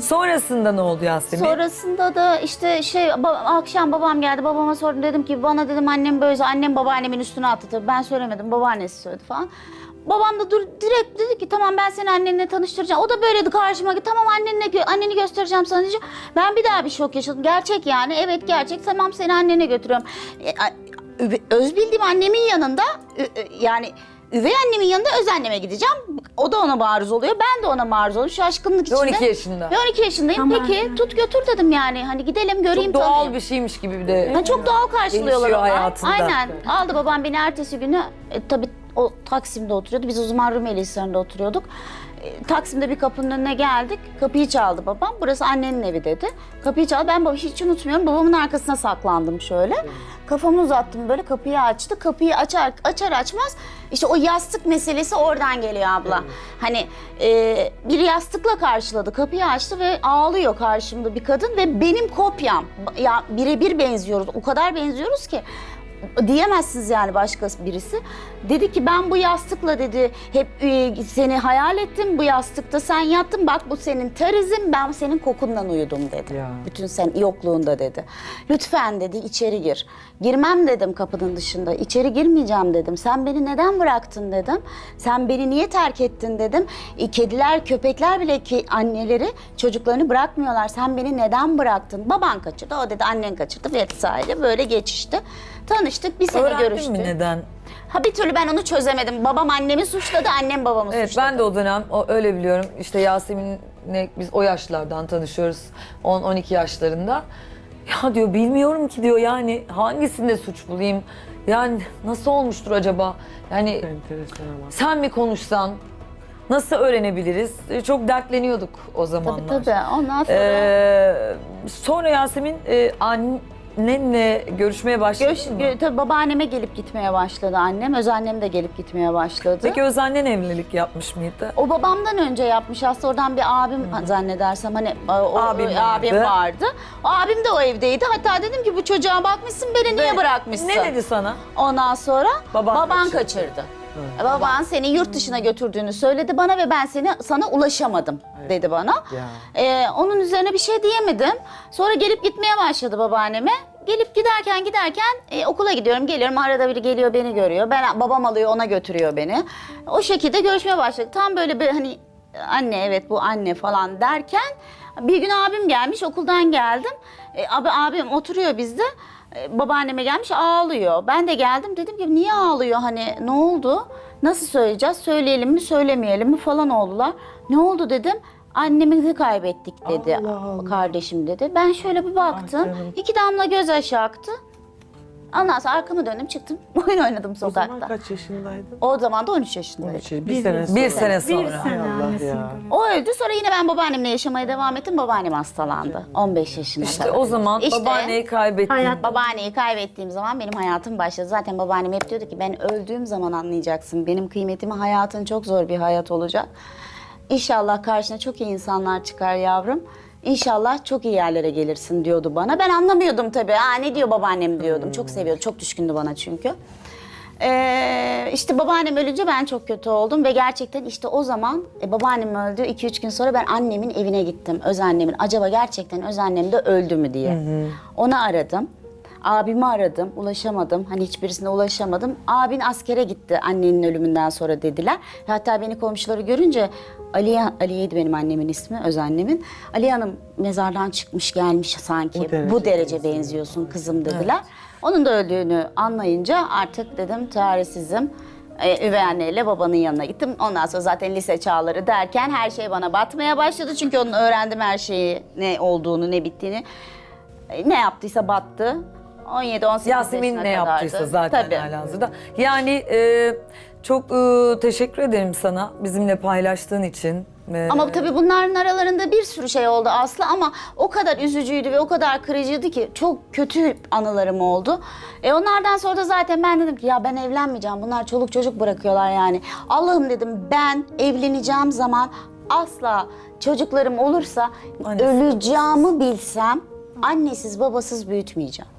Sonrasında ne oldu Yasemin? Sonrasında da işte şey akşam babam geldi babama sordum dedim ki bana dedim annem böyle annem babaannemin üstüne attı tabii ben söylemedim babaannesi söyledi falan. Babam da dur direkt dedi ki tamam ben seni annenle tanıştıracağım. O da böyleydi karşıma ki tamam annenle anneni göstereceğim sana diyeceğim. Ben bir daha bir şok yaşadım. Gerçek yani evet gerçek tamam seni annene götürüyorum. E, öz bildiğim annemin yanında yani üvey annemin yanında öz anneme gideceğim. O da ona maruz oluyor. Ben de ona maruz oluyorum. Şaşkınlık Ve içinde. 12 yaşında. Ve 12 yaşındayım. Tamam. Peki tut götür dedim yani. Hani gidelim göreyim Çok doğal tanıyayım. bir şeymiş gibi bir de. Ha, çok doğal karşılıyorlar Gelişiyor onlar. hayatında. Aynen. Aldı babam beni ertesi günü. E, tabii o Taksim'de oturuyordu. Biz o zaman Rumeli Hisarı'nda oturuyorduk. E, Taksim'de bir kapının önüne geldik. Kapıyı çaldı babam. Burası annenin evi dedi. Kapıyı çaldı. Ben babamı hiç unutmuyorum. Babamın arkasına saklandım şöyle. Kafamı uzattım böyle kapıyı açtı. Kapıyı açar açar açmaz işte o yastık meselesi oradan geliyor abla. Hani e, bir yastıkla karşıladı. Kapıyı açtı ve ağlıyor karşımda bir kadın ve benim kopyam. Ya birebir benziyoruz. O kadar benziyoruz ki diyemezsiniz yani başka birisi. Dedi ki ben bu yastıkla dedi hep e, seni hayal ettim. Bu yastıkta sen yattın. Bak bu senin terizin. Ben senin kokundan uyudum dedi. Ya. Bütün sen yokluğunda dedi. Lütfen dedi içeri gir. Girmem dedim kapının dışında. İçeri girmeyeceğim dedim. Sen beni neden bıraktın dedim. Sen beni niye terk ettin dedim. E, kediler, köpekler bile ki anneleri çocuklarını bırakmıyorlar. Sen beni neden bıraktın? Baban kaçırdı. O dedi annen kaçırdı vesaire. Böyle geçişti. Tanıştık. Bir sene Öğrendin görüştük. mi neden? Ha bir türlü ben onu çözemedim. Babam annemi suçladı, annem babamı Evet suçladı. ben de o dönem o, öyle biliyorum. İşte Yasemin'le biz o yaşlardan tanışıyoruz. 10-12 yaşlarında. Ya diyor bilmiyorum ki diyor yani hangisinde suç bulayım? Yani nasıl olmuştur acaba? Yani Enteresan ama. sen mi konuşsan nasıl öğrenebiliriz? E, Çok dertleniyorduk o zamanlar. Tabii tabii. Ondan sonra... Ee, sonra Yasemin e, annenle görüşmeye başladı Göç, mı? gö- tabii babaanneme gelip gitmeye başladı annem. Öz annem de gelip gitmeye başladı. Peki öz annen evlilik yapmış mıydı? O babamdan önce yapmış. Aslında oradan bir abim zannedersem hani o, o- Abim o- vardı. abim vardı. O abim de o evdeydi. Hatta dedim ki bu çocuğa bakmışsın beni niye bırakmışsın? Ne dedi sana? Ondan sonra Baban baban, kaçırdı. kaçırdı. Baban seni yurt dışına götürdüğünü söyledi bana ve ben seni sana ulaşamadım dedi bana. Ee, onun üzerine bir şey diyemedim. Sonra gelip gitmeye başladı babaanneme. Gelip giderken giderken e, okula gidiyorum geliyorum arada biri geliyor beni görüyor. Ben babam alıyor ona götürüyor beni. O şekilde görüşmeye başladık. Tam böyle bir hani anne evet bu anne falan derken bir gün abim gelmiş okuldan geldim. E, abi abim oturuyor bizde. E, babaanneme gelmiş ağlıyor. Ben de geldim dedim ki niye ağlıyor hani ne oldu? Nasıl söyleyeceğiz? Söyleyelim mi söylemeyelim mi falan oldular. Ne oldu dedim. Annemizi kaybettik dedi Allah Allah. kardeşim dedi. Ben şöyle bir baktım. canım. iki damla gözyaşı aktı. Ondan sonra arkamı döndüm çıktım. Oyun oynadım O zaman sokakta. kaç yaşındaydın? O zaman da 13 yaşındaydım. 13 yaş- Bir sene sonra. Bir sene Bir sonra. sene Allah ya. O öldü sonra yine ben babaannemle yaşamaya devam ettim. Babaannem hastalandı 15 yaşında. İşte kadar. o zaman İşte babaanneyi kaybettin. Hayat- Babaanneyi kaybettiğim zaman benim hayatım başladı. Zaten babaannem hep diyordu ki ben öldüğüm zaman anlayacaksın. Benim kıymetimi hayatın çok zor bir hayat olacak. İnşallah karşına çok iyi insanlar çıkar yavrum. İnşallah çok iyi yerlere gelirsin diyordu bana. Ben anlamıyordum tabii. Aa ne diyor babaannem diyordum. Çok seviyordu. Çok düşkündü bana çünkü. Ee, işte babaannem ölünce ben çok kötü oldum ve gerçekten işte o zaman e, babaannem öldü 2-3 gün sonra ben annemin evine gittim. Öz annemin. Acaba gerçekten öz annem de öldü mü diye. Onu aradım. Abimi aradım, ulaşamadım. Hani hiçbirisine ulaşamadım. Abin askere gitti annenin ölümünden sonra dediler. Hatta beni komşuları görünce Aliye, Aliye'ydi benim annemin ismi, öz annemin. Aliye Hanım mezardan çıkmış gelmiş sanki. Bu derece Bu derece benziyorsun kızım dediler. Onun da öldüğünü anlayınca artık dedim çaresizim. Ee, üvey anneyle babanın yanına gittim. Ondan sonra zaten lise çağları derken her şey bana batmaya başladı. Çünkü onun öğrendim her şeyi ne olduğunu ne bittiğini. E, Ne yaptıysa battı. 17-18 Yasemin yaşına ne kadardı. yaptıysa zaten Tabii. halihazırda. Yani e, çok e, teşekkür ederim sana bizimle paylaştığın için. E, Ama tabii bunların aralarında bir sürü şey oldu Aslı ama o kadar üzücüydü ve o kadar kırıcıydı ki çok kötü anılarım oldu. E onlardan sonra da zaten ben dedim ki ya ben evlenmeyeceğim. Bunlar çoluk çocuk bırakıyorlar yani. Allah'ım dedim ben evleneceğim zaman asla çocuklarım olursa Annesiz, öleceğimi bilsem annesiz babasız büyütmeyeceğim.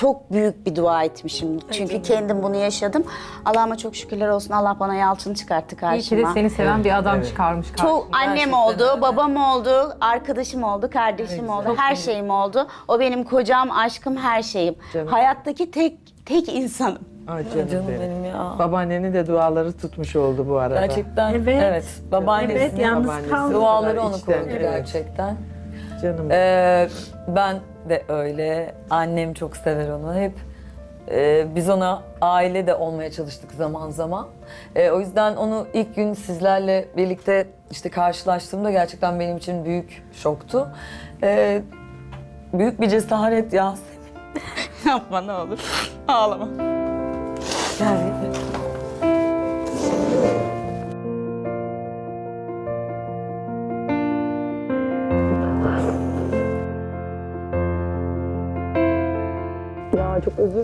Çok büyük bir dua etmişim. Çünkü kendim bunu yaşadım. Allah'ıma çok şükürler olsun. Allah bana Yalçın'ı çıkarttı İyi karşıma. ki de seni seven bir adam çıkarmış karşına. Çok annem Gerçekten oldu, öyle. babam oldu, arkadaşım oldu, kardeşim oldu, her şeyim oldu. O benim kocam, aşkım, her şeyim. Canım. Hayattaki tek tek insanım. Ay Canım, canım benim ya. Babaannenin de duaları tutmuş oldu bu arada. Gerçekten Evet. evet. Babaannesinin Evet, yalnız babaannesi. duaları onu İçten, korudu evet. gerçekten. Canım. Ee, ben de öyle. Annem çok sever onu. Hep e, biz ona aile de olmaya çalıştık zaman zaman. E, o yüzden onu ilk gün sizlerle birlikte işte karşılaştığımda gerçekten benim için büyük şoktu. E, büyük bir cesaret Yasemin. Yapma ne olur. Ağlama. Gerçekten.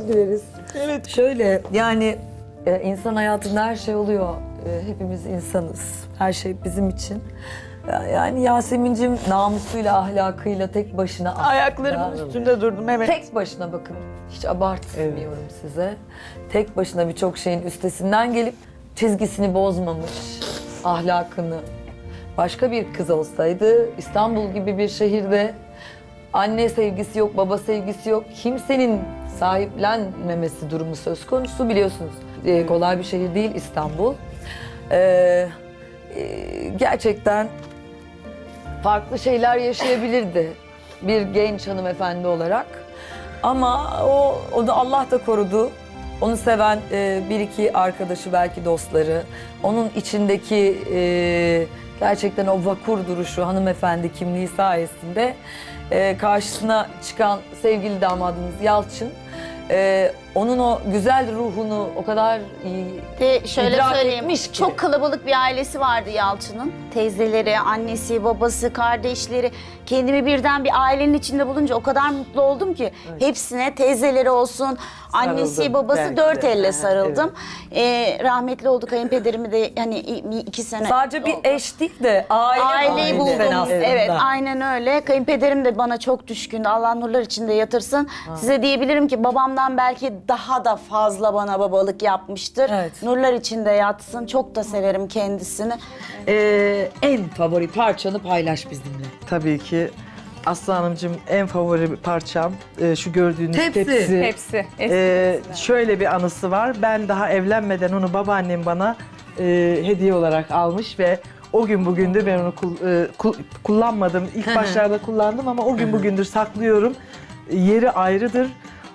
Özür dileriz. Evet. Şöyle yani e, insan hayatında her şey oluyor. E, hepimiz insanız. Her şey bizim için. Ya- Yani Yasemin'cim namusuyla, ahlakıyla tek başına Ayaklarımın üstünde durdum evet. Tek başına bakın, hiç abartmıyorum size. Tek başına birçok şeyin üstesinden gelip çizgisini bozmamış, ahlakını. Başka bir kız olsaydı İstanbul gibi bir şehirde anne sevgisi yok, baba sevgisi yok. Kimsenin sahiplenmemesi durumu söz konusu biliyorsunuz. Ee, kolay bir şehir değil İstanbul. Ee, e, gerçekten farklı şeyler yaşayabilirdi bir genç hanımefendi olarak. Ama o, o da Allah da korudu. Onu seven e, bir iki arkadaşı belki dostları. Onun içindeki e, gerçekten o vakur duruşu, hanımefendi kimliği sayesinde e, karşısına çıkan sevgili damadımız Yalçın e, onun o güzel ruhunu o kadar iyi De şöyle İdrak söyleyeyim. etmiş ki. Çok kalabalık bir ailesi vardı Yalçın'ın. Teyzeleri, annesi, babası, kardeşleri. Kendimi birden bir ailenin içinde bulunca o kadar mutlu oldum ki. Hepsine teyzeleri olsun, annesi, babası belki dört de. elle sarıldım. Ee, rahmetli oldu kayınpederimi de hani i- iki sene sadece bir eş değil de aile Aileyi buldum. Evet, aynen öyle. Kayınpederim de bana çok düşkündü. Allah nurlar içinde yatırsın. Size diyebilirim ki babamdan belki daha da fazla bana babalık yapmıştır. Evet. Nurlar içinde yatsın. Çok da severim kendisini. Ee, en favori parçanı paylaş bizimle. Tabii ki Aslı Hanımcığım en favori parçam e, şu gördüğünüz Tepsi. tepsi. Hepsi. eski Ee, şöyle bir anısı var. Ben daha evlenmeden onu babaannem bana e, hediye olarak almış ve o gün bugündür ben onu kul- e, kul- kullanmadım. İlk başlarda kullandım ama o gün bugündür saklıyorum. Yeri ayrıdır.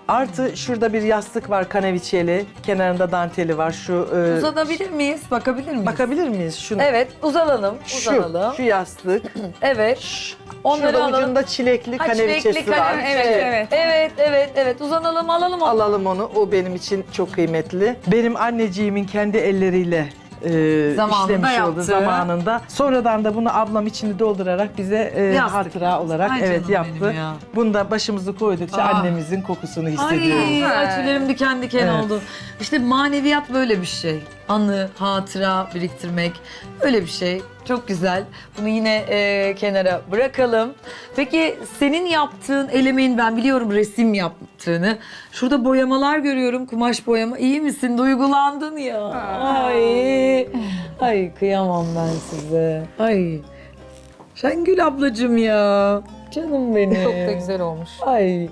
Artı şurada bir yastık var kaneviçeli. Kenarında danteli var. Şu e, Uzanabilir miyiz? Bakabilir miyiz? bakabilir miyiz? Şunu. Evet, uzanalım. Şu, Uzanalım. şu yastık. Evet. Onları Şurada alalım. ucunda çilekli Ha, kaneviçesi var. kalem, Evet, evet. evet, evet, evet. Uzanalım, alalım onu. Alalım onu. O benim için çok kıymetli. Benim anneciğimin kendi elleriyle e, Zamanında işlemiş yaptı. oldu zamanında. Sonradan da bunu ablam içini doldurarak bize e, Yastık hatıra olarak Ay evet canım yaptı. benim ya. Bunda başımızı koydukça Ah. annemizin kokusunu hissediyoruz. Ay, ay tüylerim diken diken Evet. oldu. İşte maneviyat böyle bir şey. Anı, hatıra biriktirmek öyle bir şey. Çok güzel. Bunu yine e, kenara bırakalım. Peki senin yaptığın elemeğin ben biliyorum resim yaptığını. Şurada boyamalar görüyorum. Kumaş boyama. İyi misin? Duygulandın ya. Ay. Ay kıyamam ben size. Ay. Şengül ablacığım ya. Canım benim. Çok da güzel olmuş. Ay.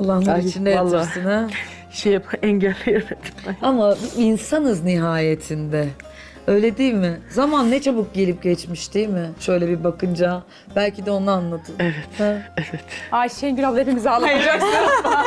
Allah'ın Ay, içinde vallahi. yatırsın ha. Şey yap engelleyemedim. Ama insanız nihayetinde. Öyle değil mi? Zaman ne çabuk gelip geçmiş değil mi? Şöyle bir bakınca. Belki de onu anladın. Evet. Ay Şengül abla hepimizi ağlatacaksın.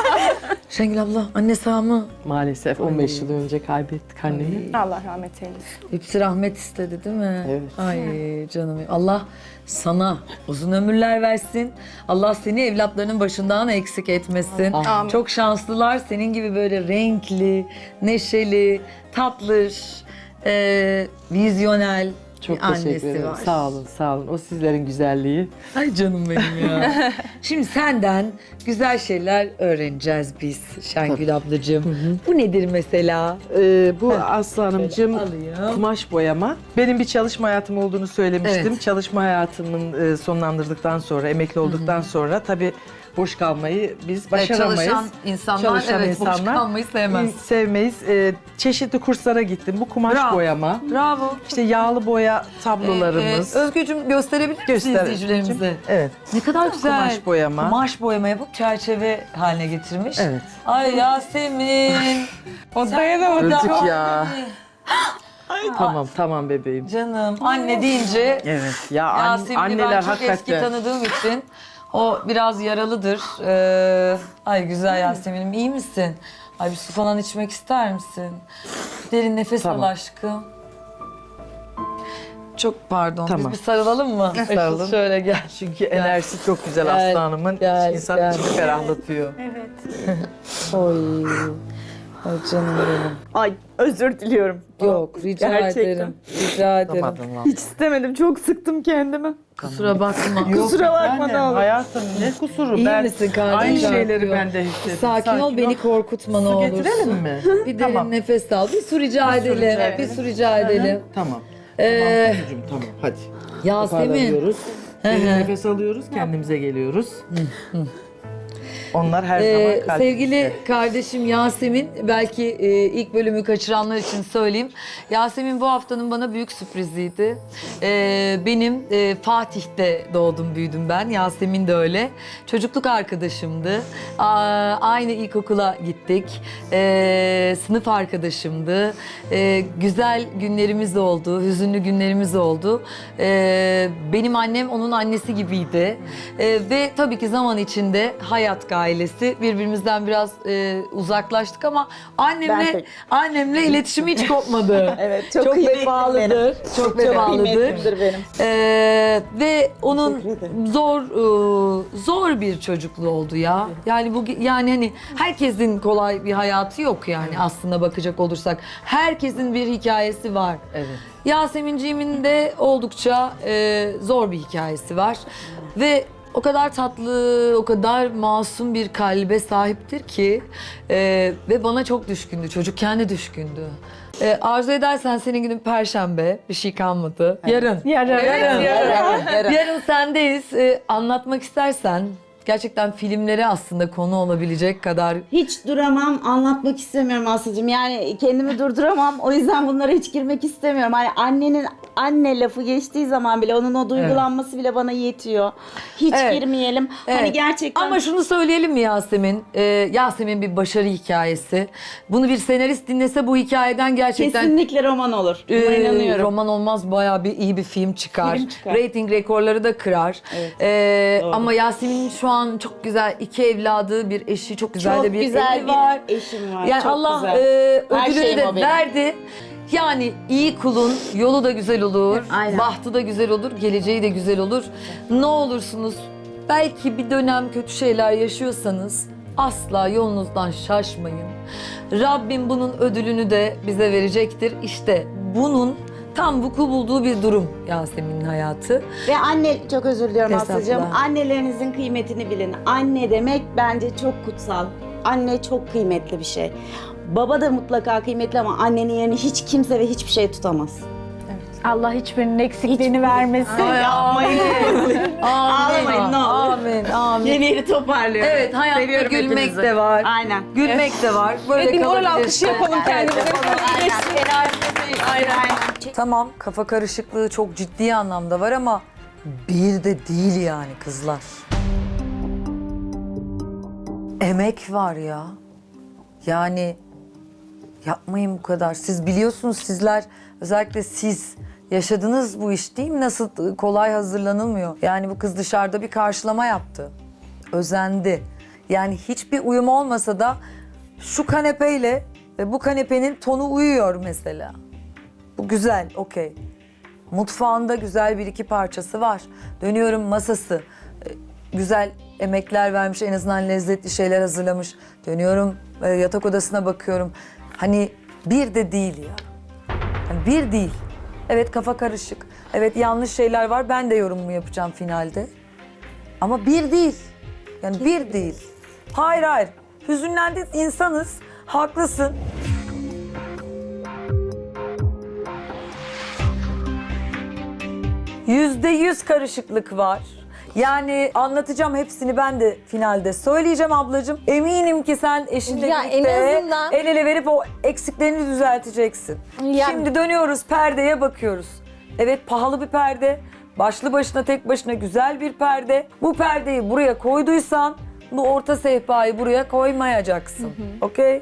Şengül abla anne sağ mı? Maalesef 15 yıl önce kaybettik annemi. Allah rahmet eylesin. Hepsi rahmet istedi değil mi? Evet. Ay canım. Allah sana uzun ömürler versin. Allah seni evlatlarının başından eksik etmesin. Amin. Çok şanslılar. Senin gibi böyle renkli, neşeli, tatlış, e, vizyonel Çok bir teşekkür annesi ederim. var. Sağ olun, sağ olun. O sizlerin güzelliği. Ay canım benim ya. Şimdi senden güzel şeyler öğreneceğiz biz Şengül ablacığım. Bu nedir mesela? Ee, bu Aslı Hanımcığım alayım. kumaş boyama. Benim bir çalışma hayatım olduğunu söylemiştim. Evet. Çalışma hayatımın e, sonlandırdıktan sonra, emekli olduktan sonra tabii boş kalmayı biz Evet, başaramayız. çalışan insanlar Çalışan evet boş insanlar kalmayı sevmez. Sevmeyiz. Ee, çeşitli kurslara gittim. Bu kumaş Bravo. boyama, Bravo. işte yağlı boya tablolarımız. Ee, e, Özgürcüm gösterebilir misin Göster. izleyicilerimize? evet. Ne kadar güzel. Kumaş boyama. Kumaş boyama yapıp çerçeve haline getirmiş. Evet. Ay Yasemin. O dayanamadı. Öldük ya. tamam tamam bebeğim. Canım anne deyince Evet ya an- Yasemin'i anneler ben çok hakikaten. eski tanıdığım için o biraz yaralıdır. Ee, ay güzel Yasemin'im iyi misin? Ay bir su falan içmek ister misin? Derin nefes Tamam. al aşkım. Çok pardon. Tamam. Biz bir sarılalım mı? Sarılın. Şöyle gel. Çünkü enerjisi çok güzel Gel, Aslı Hanım'ın. gel, İnsan gel. içini ferahlatıyor. Oy. Ay canım benim. Ay özür diliyorum. Yok rica Gerçekten. ederim. Rica ederim. Lan. Hiç istemedim. Çok sıktım kendimi. Kusura bakma. Kusura bakma ne olur. Hayatım ne kusuru? İyi ben misin kardeşim? Aynı şeyleri ol. ben de hissettim. Sakin, ol beni korkutma ne Su olursun. getirelim mi? Bir derin Tamam. nefes al. Bir su rica edelim. rica Bir su rica edelim. Tamam. Ee, tamam kuzucuğum, tamam hadi. Yasemin. Toparlanıyoruz. Hı Derin nefes alıyoruz, kendimize geliyoruz. Onlar her Ee, zaman kalbimizde. sevgili kardeşim Yasemin, belki e, ilk bölümü kaçıranlar için söyleyeyim. Yasemin bu haftanın bana büyük sürpriziydi. Ee, benim e, Fatih'te doğdum, büyüdüm ben. Yasemin de öyle. Çocukluk arkadaşımdı. Aa, aynı ilkokula gittik. Ee, sınıf arkadaşımdı. Ee, güzel günlerimiz oldu, hüzünlü günlerimiz oldu. Ee, benim annem onun annesi gibiydi. Ee, ve tabii ki zaman içinde hayat ailesi birbirimizden biraz e, uzaklaştık ama annemle de- annemle iletişimi hiç kopmadı. Evet çok, çok kıymetli vefalıdır. benim. Çok Çok vefalıdır. kıymetlidir benim. Ee, ve onun Teşekkür ederim. zor e, zor bir çocukluğu oldu ya. Yani bu yani hani herkesin kolay bir hayatı yok yani aslında bakacak olursak. Herkesin bir hikayesi var. Evet. Yasemin'ciğimin de oldukça e, zor bir hikayesi var. Ve o kadar tatlı, o kadar masum bir kalbe sahiptir ki e, ve bana çok düşkündü. Çocukken de düşkündü. E, arzu edersen senin günün perşembe, bir şey kalmadı. Yarın. Yarın. Yarın. yarın. Yarın, Yarın sendeyiz. E, anlatmak istersen gerçekten filmlere aslında konu olabilecek kadar Hiç duramam, anlatmak istemiyorum Aslı'cığım. Yani kendimi durduramam. O yüzden bunlara hiç girmek istemiyorum. Hani annenin anne lafı geçtiği zaman bile onun o duygulanması bile bana yetiyor. Hiç Evet. girmeyelim. Hani Evet. gerçekten Ama şunu söyleyelim mi Yasemin? Ee, Yasemin bir başarı hikayesi. Bunu bir senarist dinlese bu hikayeden gerçekten kesinlikle roman olur. Buna e, inanıyorum. roman olmaz bayağı bir iyi bir film çıkar. Film çıkar. Rating rekorları da kırar. Evet. Ee, Doğru. ama Yasemin şu an çok güzel iki evladı, bir eşi, çok güzel Çok de bir güzel evi bir var. eşim var. Yani Çok Allah güzel. e, Her ödülünü şeyim de benim. verdi. Yani iyi kulun yolu da güzel olur, Aynen. bahtı da güzel olur, geleceği de güzel olur. Ne olursunuz belki bir dönem kötü şeyler yaşıyorsanız asla yolunuzdan şaşmayın. Rabbim bunun ödülünü de bize verecektir. İşte bunun tam vuku bulduğu bir durum Yasemin'in hayatı. Ve anne çok özür diliyorum Estağfurullah. Aslı'cığım. Annelerinizin kıymetini bilin. Anne demek bence çok kutsal. Anne çok kıymetli bir şey. Baba da mutlaka kıymetli ama annenin yerini hiç kimse ve hiçbir şey tutamaz. Allah hiçbirinin eksikliğini vermesin. Yapmayın. Ağlamayın ne olur. Amin, amin. Yeni yeri toparlıyorum. Evet, hayatta Seviyorum gülmek hepinizi. de var. Aynen. Gülmek de var. Böyle Evet, bir moral alkışı yapalım kendimize. Aynen. Aynen. Tamam kafa karışıklığı çok ciddi anlamda var ama bir de değil yani kızlar. Emek var ya. Yani yapmayın bu kadar. Siz biliyorsunuz sizler özellikle siz yaşadınız bu iş değil mi? Nasıl kolay hazırlanılmıyor. Yani bu kız dışarıda bir karşılama yaptı. Özendi. Yani hiçbir uyum olmasa da şu kanepeyle ve bu kanepenin tonu uyuyor mesela. Bu güzel, okey. Mutfağında güzel bir iki parçası var. Dönüyorum masası. e, Güzel emekler vermiş, en azından lezzetli şeyler hazırlamış. Dönüyorum e, yatak odasına bakıyorum. Hani bir de değil ya. Yani bir değil. Evet kafa karışık. Evet yanlış şeyler var. Ben de yorumumu yapacağım finalde. Ama bir değil. Yani bir değil. Hayır hayır. Hüzünlendik insanız. Haklısın. Yüzde yüz karışıklık var. Yani anlatacağım hepsini ben de finalde söyleyeceğim ablacığım. Eminim ki sen eşinle Ya en birlikte azından- el ele verip o eksiklerini düzelteceksin. Ya- Şimdi dönüyoruz perdeye bakıyoruz. Evet pahalı bir perde. Başlı başına tek başına güzel bir perde. Bu perdeyi buraya koyduysan bu orta sehpayı buraya koymayacaksın. Okey?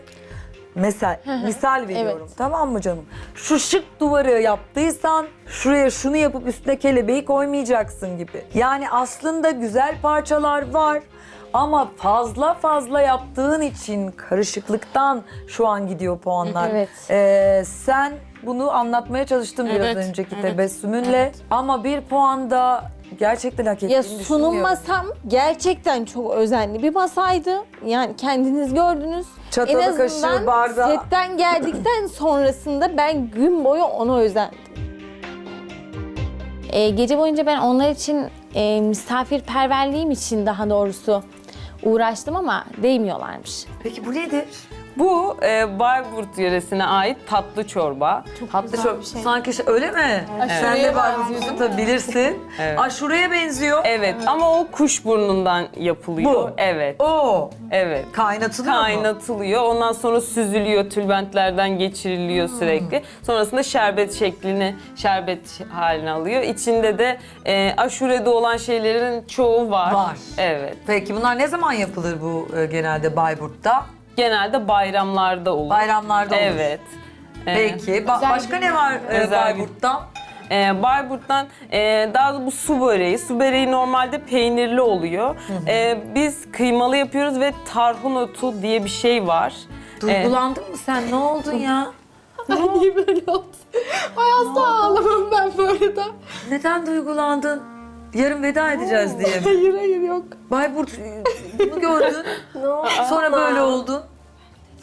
Misal, misal veriyorum. Tamam mı canım? Şu şık duvarı yaptıysan şuraya şunu yapıp üstüne kelebeği koymayacaksın gibi. Yani aslında güzel parçalar var. Ama fazla fazla yaptığın için karışıklıktan şu an gidiyor puanlar. Evet. Ee, sen bunu anlatmaya çalıştın biraz Evet, önceki evet, tebessümünle. Ama bir puan da gerçekten hak ettiğini Ya sunum masam gerçekten çok özenli bir masaydı. Yani kendiniz gördünüz. Çatalı, en azından kaşığı, bardağı. setten geldikten sonrasında ben gün boyu ona özendim. Ee, gece boyunca ben onlar için e, misafirperverliğim için daha doğrusu uğraştım ama değmiyorlarmış. Peki bu nedir? Bu e, Bayburt yöresine ait tatlı çorba. Tatlı çok sanki şey, öyle mi? Sen de benziyorsun tabii bilirsin. Evet. Aşureye benziyor. Evet ama o kuş burnundan yapılıyor. Bu? Evet. Oo, Evet. kaynatılıyor mu? Kaynatılıyor. Ondan sonra süzülüyor, tülbentlerden geçiriliyor Hmm. sürekli. Sonrasında şerbet şeklini, şerbet haline alıyor. İçinde de e, aşurede olan şeylerin çoğu var. Var. Evet. Peki bunlar ne zaman yapılır bu e, genelde Bayburt'ta? Genelde bayramlarda olur. Bayramlarda olur. Evet. E, Peki. Ba- başka ne var e, Özel gün. Bayburt'ta? Ee, Bayburt'tan e, daha da bu su böreği. Su böreği normalde peynirli oluyor. Ee, biz kıymalı yapıyoruz ve tarhun otu diye bir şey var. Ee, Duygulandın mı sen? Ne oldun ya? Niye böyle oldu? Ay asla ağlamam ben bu arada. Neden duygulandın? Yarın veda edeceğiz diye mi? Hayır hayır yok. Bayburt e, bunu gördün. Sonra böyle oldun.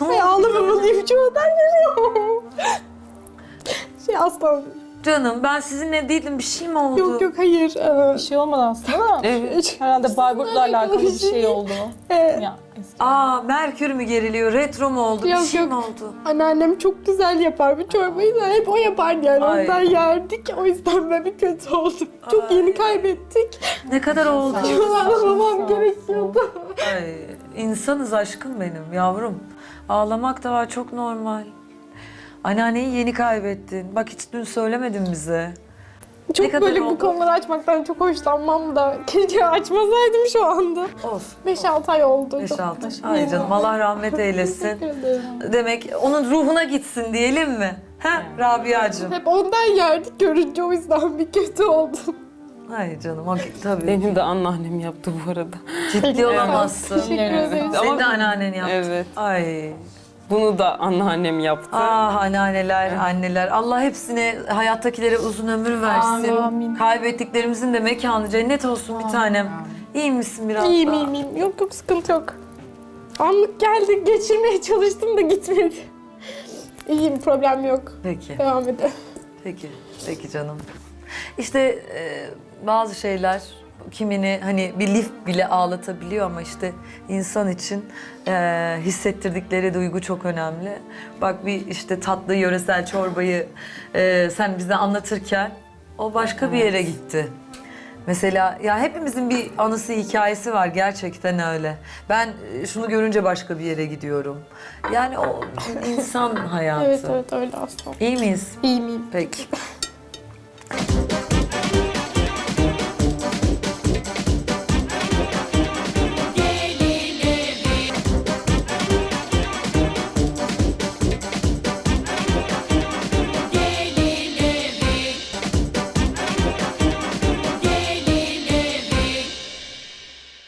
Ay oldu? ağlamamalıyım çoğundan geliyor. Şey asla Canım ben sizinle değildim bir şey mi oldu? yok yok hayır. Ee, Bir şey olmadı aslında ama Evet. herhalde Bayburt'la alakalı bir şey oldu. e, Ya, eski. Aa Merkür mü geriliyor? Retro mu oldu? bir Yok, şey yok. mi oldu? Anneannem çok güzel yapar bu çorbayı da hep o yapardı yani Ay. ondan yerdik. O yüzden ben bir kötü oldum. Çok yeni kaybettik. Ne kadar oldu? Ağlamamam gerekiyordu. Ay, insanız aşkım benim yavrum. Ağlamak da var çok normal. Anneanneyi yeni kaybettin. Bak hiç dün söylemedin bize. Çok kadar böyle oldu? bu konuları açmaktan çok hoşlanmam da keşke açmasaydım şu anda. Olsun. 5-6 ay oldu. 5-6. Ay canım Allah rahmet eylesin. Demek onun ruhuna gitsin diyelim mi? He Rabia'cığım. Hep ondan yerdik görünce o yüzden bir kötü oldum. Ay canım o, tabii. Benim de anneannem yaptı bu arada. Ciddi olamazsın. Teşekkür ederim. Senin de anneannen yaptı. Evet. Ay. Bunu da anneannem yaptı. Ah anneanneler, anneler. Allah hepsine hayattakilere uzun ömür versin. Amin. Kaybettiklerimizin de mekanı cennet olsun bir tanem. İyi misin biraz İyiyim daha? iyiyim iyiyim. Yok yok sıkıntı yok. Anlık geldi geçirmeye çalıştım da gitmedi. İyiyim problem yok. Peki, Devam edelim. peki, peki canım. İşte e, bazı şeyler kimini hani bir lif bile ağlatabiliyor ama işte insan için e, hissettirdikleri duygu çok önemli. Bak bir işte tatlı yöresel çorbayı e, sen bize anlatırken o başka bir yere gitti. Mesela ya hepimizin bir anısı hikayesi var gerçekten öyle. Ben e, şunu görünce başka bir yere gidiyorum. Yani o insan hayatı. Evet evet öyle aslında. İyi miyiz? İyiyim iyiyim. Peki.